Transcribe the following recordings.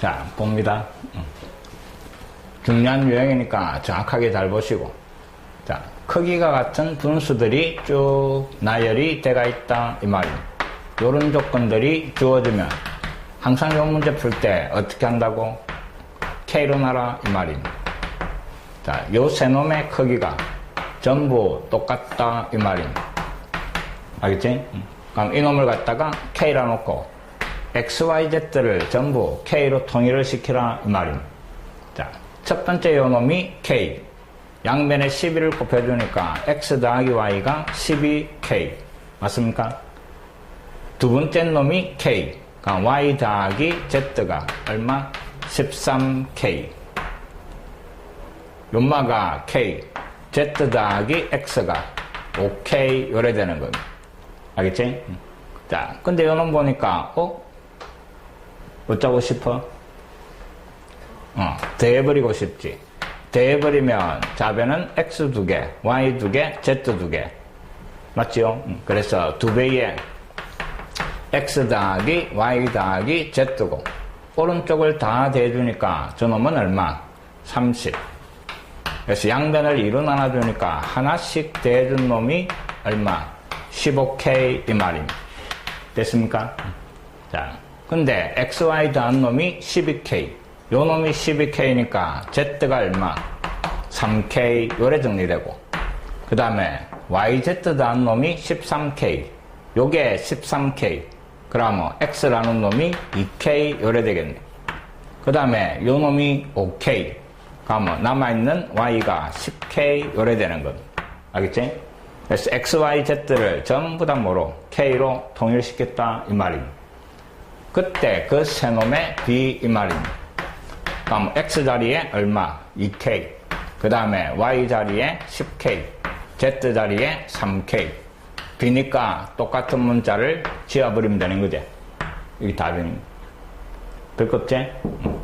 자, 봅니다. 음. 중요한 유형이니까 정확하게 잘 보시고. 자, 크기가 같은 분수들이 쭉 나열이 돼가 있다. 이 말입니다. 이런 조건들이 주어지면 항상 이 문제 풀 때 어떻게 한다고? K로 나라 이 말입니다. 자, 요 세 놈의 크기가 전부 똑같다 이 말입니다. 알겠지? 음. 그럼 이놈을 갖다가 K라 놓고 X, Y, Z를 전부 K로 통일을 시키라 이 말입니다. 자, 첫 번째 요 놈이 K. 양변에 12를 곱해주니까 X 더하기 Y가 12K. 맞습니까? 두 번째 놈이 K. 그러니까 Y 더하기 Z가 얼마? 13K. 연마가 K. Z 더하기 X가 5K 요래 되는 겁니다. 알겠지? 자, 근데 요놈 보니까, 어? 어쩌고 싶어? 어, 더해버리고 싶지. 더해버리면 좌변은 x 두 개, y 두 개, z 두 개. 맞지요? 음, 그래서 두 배의 x 더하기 y 더하기 z고 오른쪽을 다 대주니까 저놈은 얼마? 30. 그래서 양변을 이로 나눠주니까 하나씩 대준 놈이 얼마? 15K 이 말입니다. 됐습니까? 자, 근데 XY 더한 놈이 12K. 요 놈이 12K니까 Z가 얼마? 3K 요래 정리되고 그 다음에 YZ 더한 놈이 13K 요게 13K 그러면 X라는 놈이 2K 요래 되겠네 그 다음에 요 놈이 5K 그러면 남아있는 Y가 10K 요래 되는 것 알겠지? 그래서 X, Y, Z를 전부 다 뭐로? K로 통일시켰다 이 말입니다 그때 그 세 놈의 B 이 말입니다 그럼 X 자리에 얼마? 2K. 그 다음에 Y 자리에 10K. Z 자리에 3K. B니까 똑같은 문자를 지어버리면 되는 거지. 이게 답입니다. 별겁지? 음.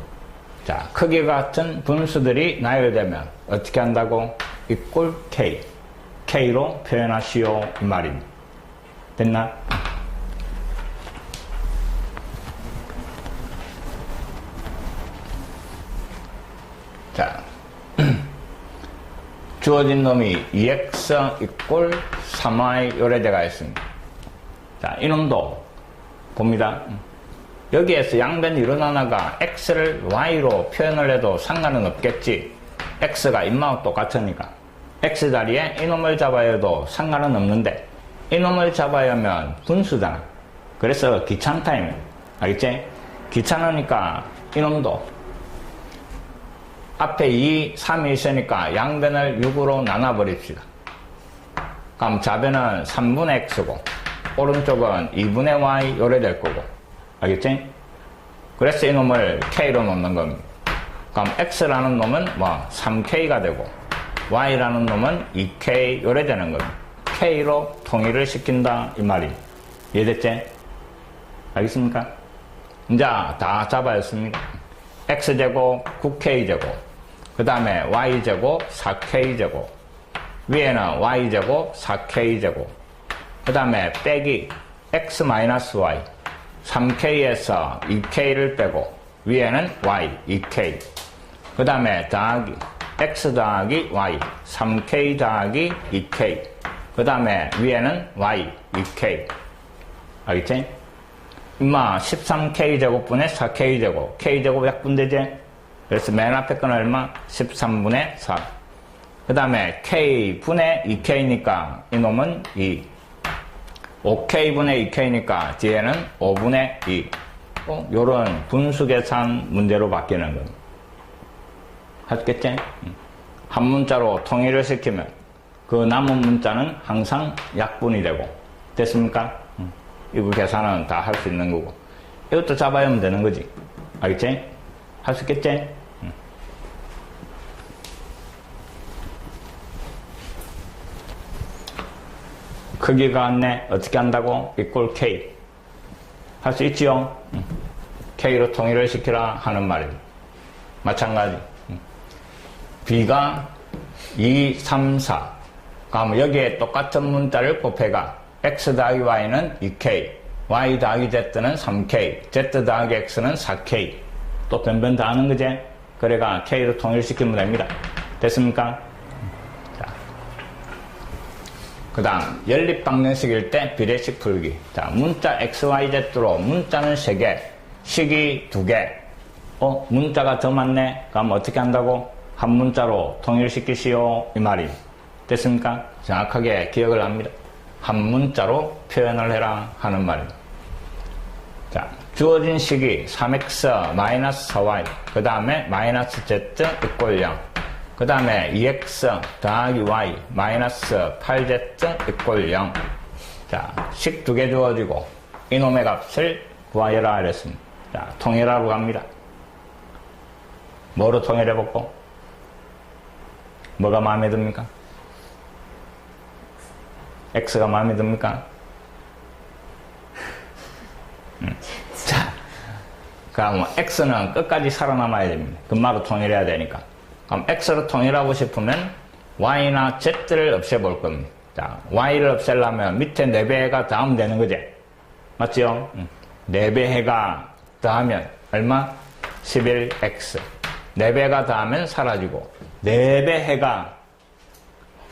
자, 크기 같은 분수들이 나열되면 어떻게 한다고? 이꼴 K. K로 표현하시오. 이 말입니다. 됐나? 자, 주어진 놈이 2x 이꼴 3y 요래대가 있습니다. 자, 이놈도 봅니다. 여기에서 양변 하나가 x를 y로 표현을 해도 상관은 없겠지. x가 인마하고 똑같으니까. x 자리에 이놈을 잡아야 해도 상관은 없는데 이놈을 잡아야 하면 분수잖아. 그래서 귀찮다입니다. 알겠지? 귀찮으니까 이놈도 앞에 2, 3이 있으니까 양변을 6으로 나눠버립시다. 그럼 좌변은 3분의 x고 오른쪽은 2분의 y 요래 될 거고 알겠지? 그래서 이놈을 k로 놓는 겁니다. 그럼 x라는 놈은 뭐 3k가 되고 y라는 놈은 2k 요래 되는 겁니다. k로 통일을 시킨다 이 말이 이해됐지? 알겠습니까? 이제 다 잡아였습니다. x제곱 9k제곱 그 다음에 y제곱 4k제곱. 위에는 y제곱 4k제곱. 그 다음에 빼기 x-y 3k에서 2k를 빼고 위에는 y 2k 그 다음에 더하기 x 더하기 y 3k 더하기 2k 그 다음에 위에는 y 2k 알겠지? 임마 13k 제곱분의 4k 제곱. K 제곱 약분되지? 그래서 맨 앞에 건 얼마? 13분의 4. 그 다음에 K분의 2K니까 이놈은 2. 5K분의 2K니까 뒤에는 5분의 2. 어, 요런 분수 계산 문제로 바뀌는 겁니다. 하겠지? 한 문자로 통일을 시키면 그 남은 문자는 항상 약분이 되고 됐습니까? 이거 계산은 다 할 수 있는 거고 이것도 잡아야 하면 되는 거지 알겠지? 할 수 있겠지? 크기가 같네. 어떻게 한다고? 이꼴 K. 할 수 있지요? K로 통일을 시키라 하는 말입니다. 마찬가지. B가 2, 3, 4. 그럼 여기에 똑같은 문자를 곱해가 X 더하기 Y는 2K, Y 더하기 Z는 3K, Z 더하기 X는 4K. 또 변변 다 하는 거지? 그래가 K로 통일시키면 됩니다. 됐습니까? 자. 그 다음, 연립방정식일 때 비례식 풀기. 자, 문자 XYZ로 문자는 3개, 식이 2개. 어, 문자가 더 많네? 그럼 어떻게 한다고? 한 문자로 통일시키시오. 이 말이. 됐습니까? 정확하게 기억을 합니다. 한 문자로 표현을 해라 하는 말입니다. 자, 주어진 식이 3x 마이너스 4y 그 다음에 마이너스 z 이꼴 0. 그 다음에 2x 더하기 y 마이너스 8z 이꼴 0. 자, 식 두 개 주어지고 이놈의 값을 구하여라 이랬습니다. 자, 통일하러 갑니다. 뭐로 통일해볼고? 뭐가 마음에 듭니까? X가 마음에 듭니까? 음. 자, 그럼 X는 끝까지 살아남아야 됩니다. 금마로 통일해야 되니까. 그럼 X로 통일하고 싶으면 Y나 Z를 없애볼 겁니다. 자, Y를 없애려면 밑에 4배가 더하면 되는 거지. 맞죠? 음. 4배가 더하면 얼마? 11X. 4배가 더하면 사라지고 4배 해가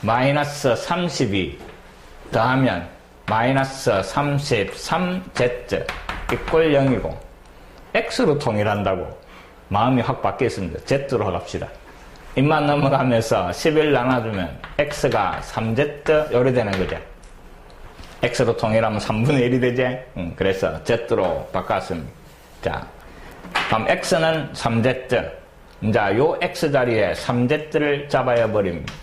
마이너스 32 더하면 마이너스 33z 이꼴 0이고 x로 통일한다고 마음이 확 바뀌었습니다. z로 갑시다. 입만 넘어가면서 11 나눠주면 x가 3z 요리 되는 거죠. x로 통일하면 3분의 1이 되지? 응, 그래서 z로 바꿨습니다. 자, 그럼 x는 3z. 자, 요 x 자리에 3z를 잡아야 버립니다.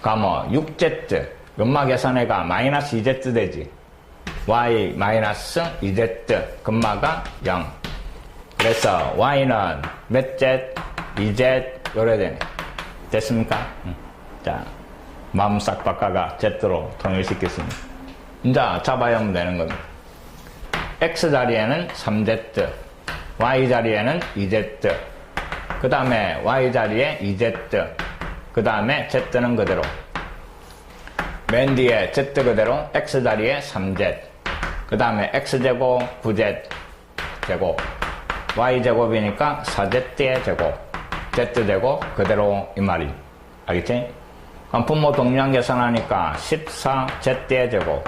그러면 6z. 연마 계산해가 마이너스 2z 되지. y 마이너스 2z. 금마가 0. 그래서 y는 몇 z? 2z. 요래 되네. 됐습니까? 응. 자, 마음 싹 바꿔가 z로 통일시켰습니다. 이제 잡아야 하면 되는 겁니다. x 자리에는 3z. y 자리에는 2z. 그 다음에 y 자리에 2z. 그 다음에 z는 그대로. 맨 뒤에 z 그대로 x 자리에 3z. 그 다음에 x제곱 9z 제곱. y제곱이니까 4z의 제곱. Z제곱 그대로 이 말이. 알겠지? 그럼 분모 동량 계산하니까 14z의 제곱.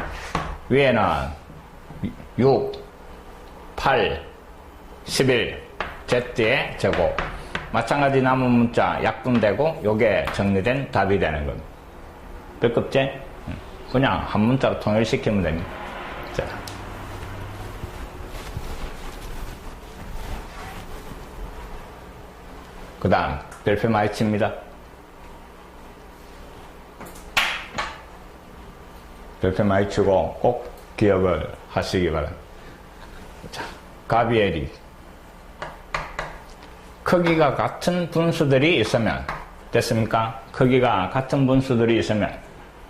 위에는 6, 8, 11, z의 제곱. 마찬가지 남은 문자 약분되고 요게 정리된 답이 되는 겁니다. 배급제? 그냥 한 문자로 통일시키면 됩니다. 그 다음 별표 많이 칩니다. 별표 많이 치고 꼭 기억을 하시기 바랍니다. 자, 가비엘이 크기가 같은 분수들이 있으면 됐습니까? 크기가 같은 분수들이 있으면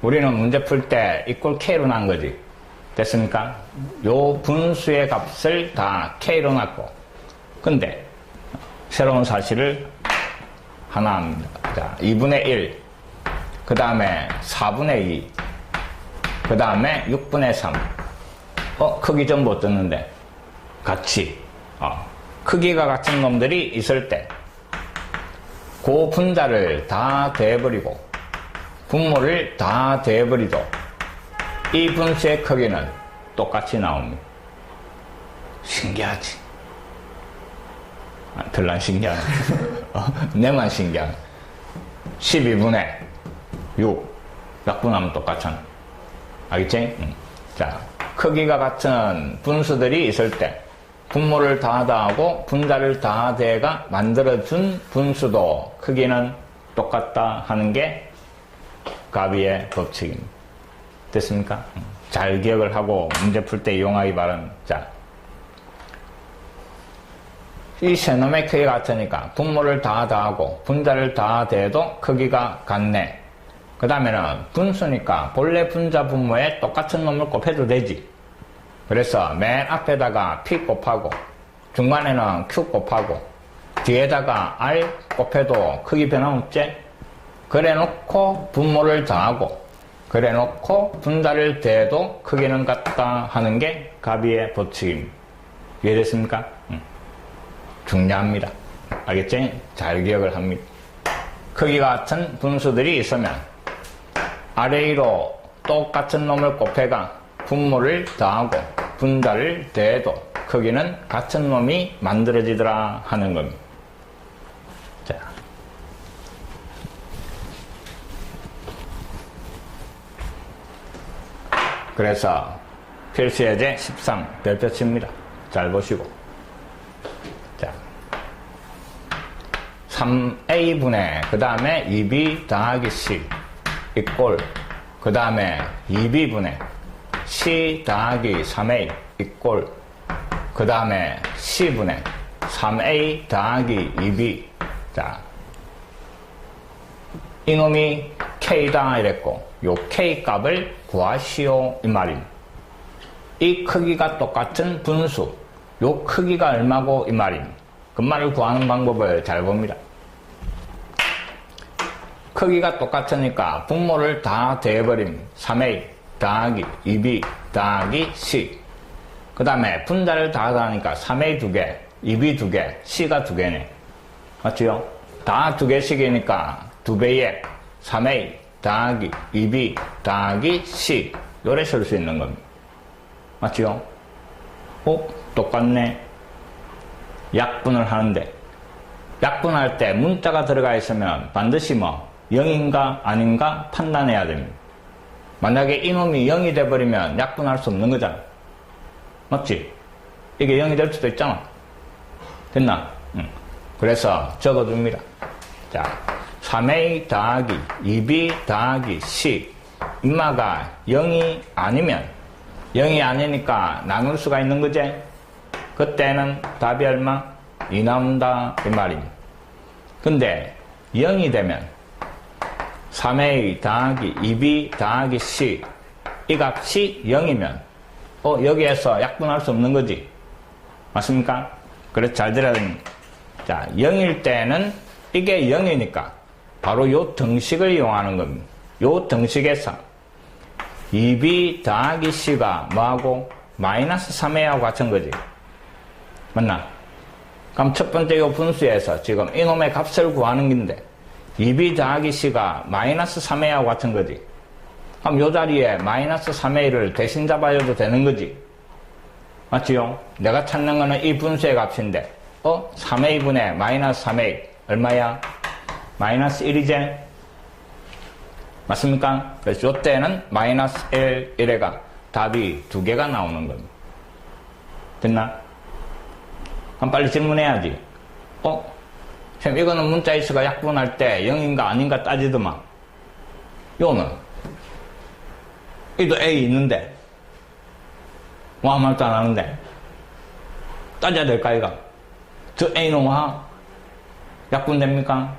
우리는 문제 풀 때 이꼴 K로 난 거지. 됐습니까? 요 분수의 값을 다 K로 놨고 근데 새로운 사실을 하나 합니다. 자, 2분의 1, 그 다음에 4분의 2, 그 다음에 6분의 3. 어, 크기 전부 어떻는데? 같이. 어, 크기가 같은 놈들이 있을 때, 그 분자를 다 대버리고, 분모를 다 대버리도, 이 분수의 크기는 똑같이 나옵니다. 신기하지? 아, 별로 안 신기하네. 어, 내만 신기하네. 12분의 6. 약분하면 똑같잖아. 알겠지? 응. 자, 크기가 같은 분수들이 있을 때, 분모를 다 더하고 분자를 다 대가 만들어준 분수도 크기는 똑같다 하는 게 가비의 법칙입니다. 됐습니까? 잘 기억을 하고 문제 풀 때 이용하기 바랍니다. 자, 이 세놈의 크기가 같으니까 분모를 다 더하고 분자를 다 대도 크기가 같네. 그 다음에는 분수니까 본래 분자 분모에 똑같은 놈을 곱해도 되지. 그래서 맨 앞에다가 P 곱하고 중간에는 Q 곱하고 뒤에다가 R 곱해도 크기 변함없지? 그래 놓고 분모를 더하고 그래 놓고 분자를 대도 크기는 같다 하는 게 가비의 법칙입니다. 이해됐습니까? 응. 중요합니다. 알겠지? 잘 기억을 합니다. 크기가 같은 분수들이 있으면 아래로 똑같은 놈을 곱해가 분모를 더하고 분자를 더해도 크기는 같은 놈이 만들어지더라 하는 겁니다. 자. 그래서 필수예제 13 별표치입니다. 잘 보시고. 3a분의 그 다음에 2b 더하기 c 이꼴 그 다음에 2b분의 c 더하기 3a 이꼴 그 다음에 c분의 3a 더하기 2b 자 이놈이 k다 이랬고 요 k 값을 구하시오 이 말입니다. 이 크기가 똑같은 분수 요 크기가 얼마고 이 말입니다. 그 말을 구하는 방법을 잘 봅니다. 크기가 똑같으니까 분모를 다 더해버림. 3a 더하기 2b 더하기 c 그 다음에 분자를 다 더하니까 3a 두 개, 2b 두 개, c가 두 개네. 맞지요? 다 두 개씩이니까 두 배에 3a 더하기 2b 더하기 c 요래 쓸 수 있는 겁니다. 맞지요? 어? 똑같네. 약분을 하는데. 약분할 때 문자가 들어가 있으면 반드시 뭐 0인가 아닌가 판단해야 됩니다. 만약에 이놈이 0이 돼버리면 약분할 수 없는 거잖아. 맞지? 이게 0이 될 수도 있잖아. 됐나? 응. 그래서 적어줍니다. 자, 3a 더하기 2b 더하기 c. 인마가 0이 아니면 0이 아니니까 나눌 수가 있는 거지? 그때는 답이 얼마? 2 나온다 이 말입니다. 근데 0이 되면 3a 더하기 2b 더하기 c 이 값이 0이면 어 여기에서 약분할 수 없는 거지 맞습니까? 그래서 잘 들어야 됩니다. 자 0일 때는 이게 0이니까 바로 요 등식을 이용하는 겁니다. 요 등식에서 2b 더하기 c가 뭐하고 마이너스 3a하고 같은 거지 맞나? 그럼 첫 번째 요 분수에서 지금 이놈의 값을 구하는 건데 2b 더하기 c가 마이너스 3a하고 같은 거지. 그럼 요 자리에 마이너스 3a를 대신 잡아줘도 되는 거지. 맞지요? 내가 찾는 거는 이 분수의 값인데 어? 3a분의 마이너스 3a 얼마야? 마이너스 1이제? 맞습니까? 그래서 요때는 마이너스 1, 1에가 답이 두 개가 나오는 겁니다. 됐나? 그럼 빨리 질문해야지. 어? 쌤, 이거는 문자 X가 약분할 때 0인가 아닌가 따지더만. 요는, 이도 A 있는데, 뭐 아무 말도 안 하는데, 따져야 될까, 이거? 저 A는 와? 약분됩니까?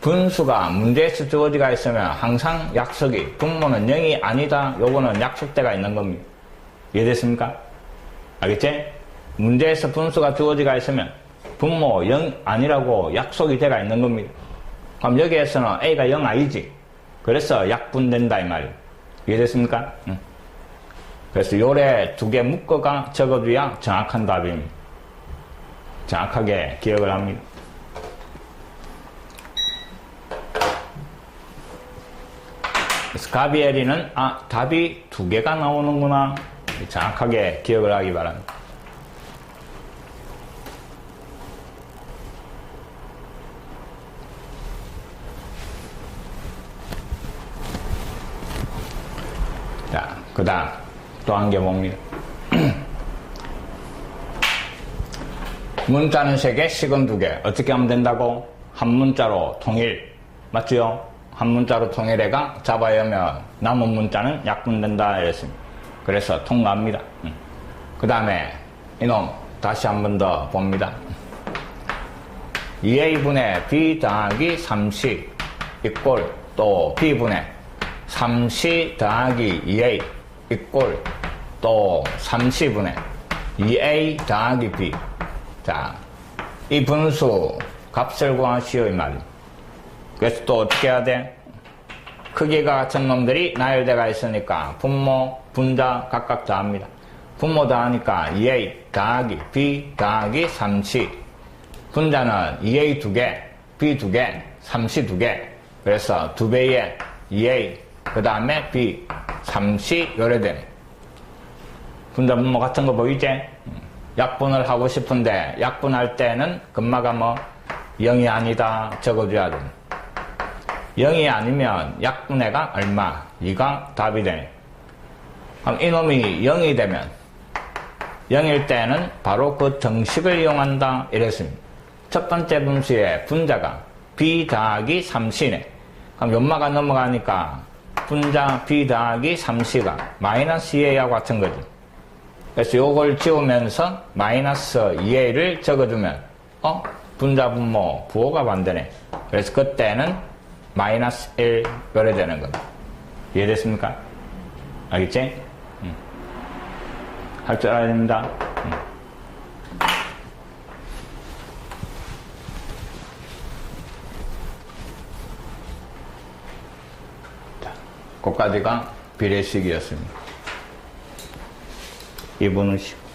분수가 문제에서 주어지가 있으면 항상 약속이, 분모는 0이 아니다, 요거는 약속대가 있는 겁니다. 이해됐습니까? 알겠지? 문제에서 분수가 주어지가 있으면 분모 0 아니라고 약속이 돼가 있는 겁니다. 그럼 여기에서는 A가 0 아니지. 그래서 약분된다 이 말이에요. 이해됐습니까? 응. 그래서 요래 두 개 묶어가 적어줘야 정확한 답입니다. 정확하게 기억을 합니다. 그래서 가비에리는 아 답이 두 개가 나오는구나 정확하게 기억을 하기 바랍니다. 자, 그 다음 또 봅니다. 문자는 세 개, 식은 두 개. 어떻게 하면 된다고? 한 문자로 통일. 맞죠? 한 문자로 통일해가 잡아야면 남은 문자는 약분된다 이랬습니다. 그래서 통과합니다. 그 다음에 이놈 다시 한 번 더 봅니다. 2a분의 b 더하기 3c 이꼴 또 b분의 3c 더하기 2a 이꼴 또 3c분의 2a 더하기 b 자, 이 분수 값을 구하시오 이 말입니다. 그래서 또 어떻게 해야 돼? 크기가 같은 놈들이 나열대가 있으니까 분모, 분자 각각 더합니다. 분모 다 하니까 2a 더하기 b 더하기 3c 분자는 2a 두 개, b 두 개, 3c 두 개. 그래서 두 배의 2a 그 다음에 b, 3c 요래되네. 분자 분 모 같은 거 보이지? 음. 약분을 하고 싶은데 약분할 때는 금마가 뭐 0이 아니다 적어줘야 돼. 0이 아니면 약분해가 얼마? 2가 답이 되네. 그럼 이놈이 0이 되면 0일 때는 바로 그 정식을 이용한다 이랬습니다. 첫 번째 분수의 분자가 b 더하기 3c네. 그럼 연마가 넘어가니까 분자 b 더하기 3c가 마이너스 2a하고 같은 거지. 그래서 요걸 지우면서 마이너스 2a를 적어주면 어? 분자 분모 부호가 반대네. 그래서 그때는 마이너스 1 요래 되는 거다. 이해됐습니까? 알겠지? 할줄 알아야 됩니다. 음. 그까지가 비례식이었습니다. 2분의 10.